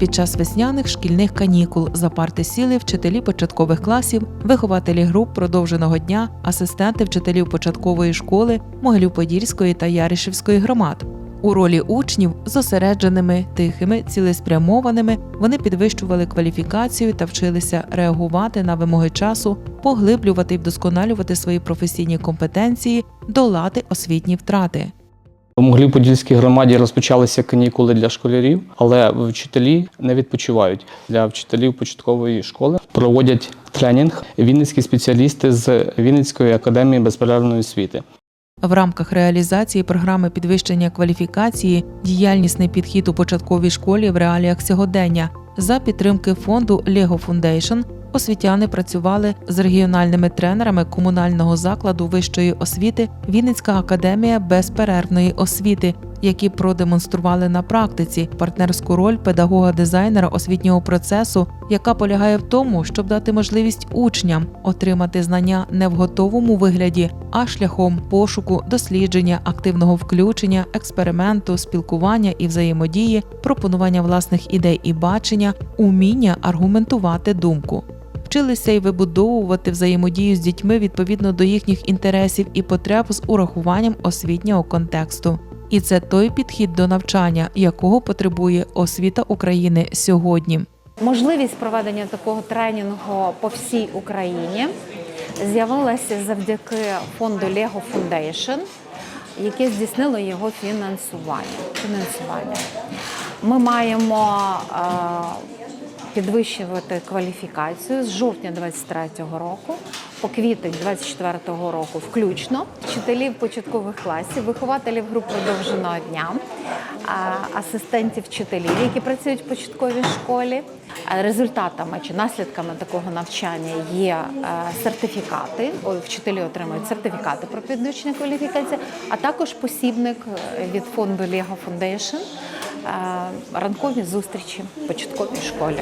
Під час весняних шкільних канікул за парти сіли вчителі початкових класів, вихователі груп продовженого дня, асистенти вчителів початкової школи Могилів-Подільської та Яришівської громад. У ролі учнів зосередженими, тихими, цілеспрямованими вони підвищували кваліфікацію та вчилися реагувати на вимоги часу, поглиблювати і вдосконалювати свої професійні компетенції, долати освітні втрати. У Могилів-Подільській громаді розпочалися канікули для школярів, але вчителі не відпочивають. Для вчителів початкової школи проводять тренінг вінницькі спеціалісти з Вінницької академії безперервної освіти. В рамках реалізації програми підвищення кваліфікації діяльнісний підхід у початковій школі в реаліях сьогодення за підтримки фонду Lego Foundation освітяни працювали з регіональними тренерами комунального закладу вищої освіти Вінницька академія безперервної освіти, які продемонстрували на практиці партнерську роль педагога-дизайнера освітнього процесу, яка полягає в тому, щоб дати можливість учням отримати знання не в готовому вигляді, а шляхом пошуку, дослідження, активного включення, експерименту, спілкування і взаємодії, пропонування власних ідей і бачення, уміння аргументувати думку. Вчилися й вибудовувати взаємодію з дітьми відповідно до їхніх інтересів і потреб з урахуванням освітнього контексту. І це той підхід до навчання, якого потребує освіта України сьогодні. Можливість проведення такого тренінгу по всій Україні з'явилася завдяки фонду Lego Foundation, яке здійснило його фінансування. фінансування. Ми маємо е, підвищувати кваліфікацію з жовтня 2023 року по квітень 2024 року включно вчителів початкових класів, вихователів груп продовженого дня, асистентів вчителів, які працюють в початковій школі. Результатами чи наслідками такого навчання є е, сертифікати. Вчителі отримують сертифікати про підвищення кваліфікації, а також посібник е, від фонду Foundation е, ранкові зустрічі в початковій школі.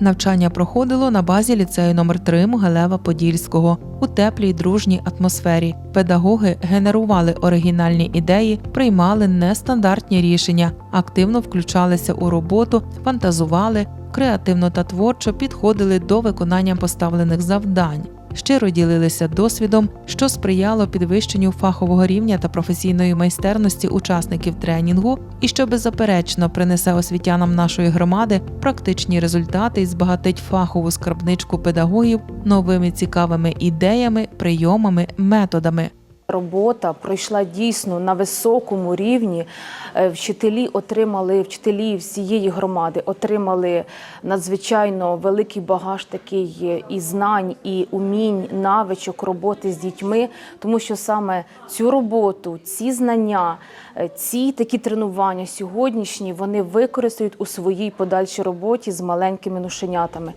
Навчання проходило на базі ліцею номер 3 Могилева Подільського у теплій дружній атмосфері. Педагоги генерували оригінальні ідеї, приймали нестандартні рішення, активно включалися у роботу, фантазували, креативно та творчо підходили до виконання поставлених завдань. Щиро ділилися досвідом, що сприяло підвищенню фахового рівня та професійної майстерності учасників тренінгу, і що беззаперечно принесе освітянам нашої громади практичні результати і збагатить фахову скарбничку педагогів новими цікавими ідеями, прийомами, методами. Робота пройшла дійсно на високому рівні. Е, Вчителі отримали, вчителі всієї громади отримали надзвичайно великий багаж такий е, і знань, і умінь, навичок роботи з дітьми, тому що саме цю роботу, ці знання, е, ці такі тренування сьогоднішні вони використають у своїй подальшій роботі з маленькими нушенятами.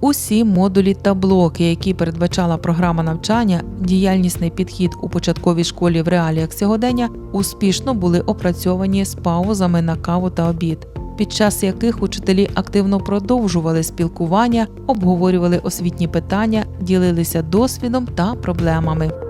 Усі модулі та блоки, які передбачала програма навчання, діяльнісний підхід у початковій школі в реаліях сьогодення успішно були опрацьовані з паузами на каву та обід, під час яких учителі активно продовжували спілкування, обговорювали освітні питання, ділилися досвідом та проблемами.